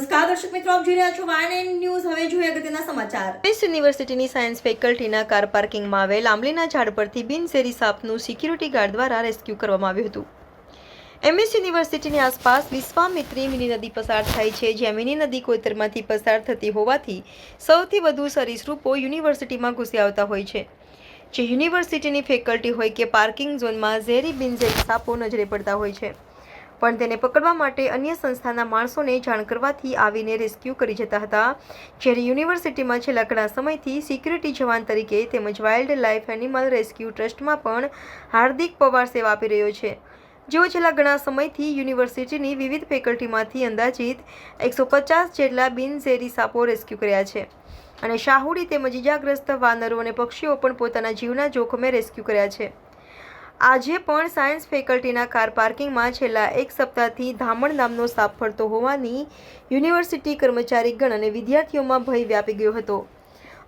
નમસ્કાર, દર્શક મિત્રો, આપ જોઈ રહ્યા છો વાયન ન્યૂઝ. હવે જોઈએ અગત્યના સમાચાર. વેસ્ટ યુનિવર્સિટીની સાયન્સ ફેકલ્ટીના કાર પાર્કિંગમાં આવેલ આંબલીના ઝાડ પરથી બિનઝેરી સાપનું સિક્યુરિટી ગાર્ડ દ્વારા રેસ્ક્યુ કરવામાં આવ્યું હતું. એમએસ યુનિવર્સિટીની આસપાસ વિશ્વામિત્રી મિની નદી પસાર થાય છે. જ્યાં મિની નદી કોતરમાંથી પસાર થતી હોવાથી સૌથી વધુ સરીસૃપો યુનિવર્સિટીમાં ઘૂસી આવતા હોય છે. જે યુનિવર્સિટીની ફેકલ્ટી હોય કે પાર્કિંગ ઝોનમાં ઝેરી બિનઝેરી સાપો નજરે પડતા હોય છે. પણ તેને પકડવા માટે અન્ય સંસ્થાના માણસોને જાણ કરવાથી આવીને રેસ્ક્યુ કરી જતા હતા. જ્યારે યુનિવર્સિટીમાં છેલ્લા ઘણા સમયથી સિક્યુરિટી જવાન તરીકે તેમજ વાઇલ્ડ લાઇફ એનિમલ રેસ્ક્યુ ટ્રસ્ટમાં પણ હાર્દિક પવાર સેવા આપી રહ્યો છે. જેઓ છેલ્લા ઘણા સમયથી યુનિવર્સિટીની વિવિધ ફેકલ્ટીમાંથી અંદાજિત એકસો પચાસ જેટલા બિનઝેરી સાપો રેસ્ક્યુ કર્યા છે. અને શાહુડી તેમજ ઇજાગ્રસ્ત વાનરો અને પક્ષીઓ પણ પોતાના જીવના જોખમે રેસ્ક્યુ કર્યા છે. આજે પણ સાયન્સ ફેકલ્ટીના કાર પાર્કિંગમાં છેલ્લા એક સપ્તાહથી ધામણ નામનો સાપ ફરતો હોવાની યુનિવર્સિટી કર્મચારીગણ અને વિદ્યાર્થીઓમાં ભય વ્યાપી ગયો હતો.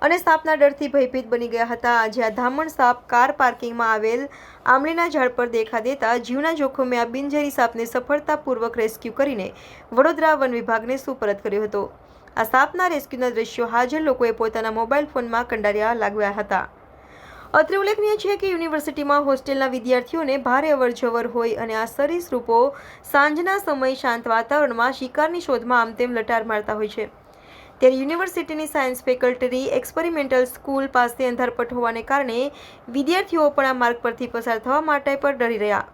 અને સાપના ડરથી ભયભીત બની ગયા હતા. આજે આ ધામણ સાપ કાર પાર્કિંગમાં આવેલ આંબળીના ઝાડ પર દેખા દેતા જીવના જોખમે આ બિનઝેરી સાપને સફળતાપૂર્વક રેસ્ક્યુ કરીને વડોદરા વન વિભાગને સુપરત કર્યો હતો. આ સાપના રેસ્ક્યુના દ્રશ્યો હાજર લોકોએ પોતાના મોબાઈલ ફોનમાં કંડાર્યા લાગ્યા હતા. અત્રે ઉલ્લેખનીય છે કે યુનિવર્સિટીમાં હોસ્ટેલના વિદ્યાર્થીઓને ભારે અવરજવર હોય અને આ સરીસૃપો સાંજના સમય શાંત વાતાવરણમાં શિકારની શોધમાં આમ તેમ લટાર મારતા હોય છે. ત્યારે યુનિવર્સિટીની સાયન્સ ફેકલ્ટી એક્સપેરિમેન્ટલ સ્કૂલ પાસે અંધારપટ હોવાને કારણે વિદ્યાર્થીઓ પણ આ માર્ગ પરથી પસાર થવા માટે પણ ડરી રહ્યા.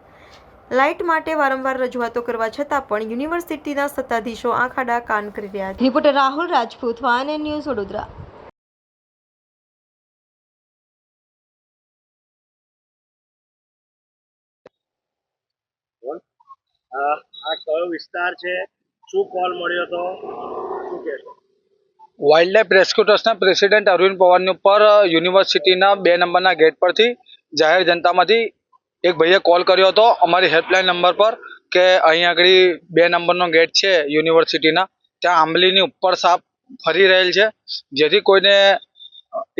લાઇટ માટે વારંવાર રજૂઆતો કરવા છતાં પણ યુનિવર્સિટીના સત્તાધીશો આંખ આડા કાન કરી રહ્યા છે. રિપોર્ટર રાહુલ રાજપૂત, વાન ન્યૂઝ વડોદરા. આ કયો વિસ્તાર છે? શું કોલ મળ્યો હતો? શું કહેશો વાઇલ્ડ લાઈફ રેસ્ક્યુ ટ્રસ્ટના પ્રેસિડેન્ટ અરવિંદ પવારની ઉપર યુનિવર્સિટીના બે નંબરના ગેટ પરથી જાહેર જનતામાંથી એક ભાઈએ કોલ કર્યો હતો અમારી હેલ્પલાઇન નંબર પર કે અહીં આગળ બે નંબરનો ગેટ છે યુનિવર્સિટીના ત્યાં આંબલીની ઉપર સાપ ફરી રહેલ છે. જેથી કોઈને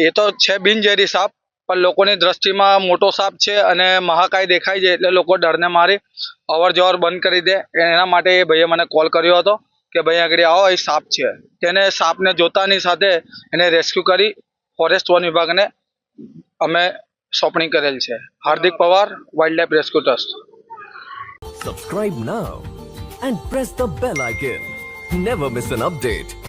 એ તો છે બિનજેરી સાપ પણ લોકોની દ્રષ્ટિમાં મોટો સાપ છે અને મહાકાય દેખાય છે એટલે લોકો ડરને મારી અવર જવર બંધ કરી દે. એના માટે એ ભાઈએ મને કોલ કર્યો હતો કે ભાઈ આગળ આવો, એ સાપ છે. તેને સાપને જોતાની સાથે એને રેસ્ક્યુ કરી ફોરેસ્ટ વન વિભાગને અમે સોંપણી કરેલ છે. Hardik Pawar wild life rescue trust Subscribe now and press the bell icon never miss an update.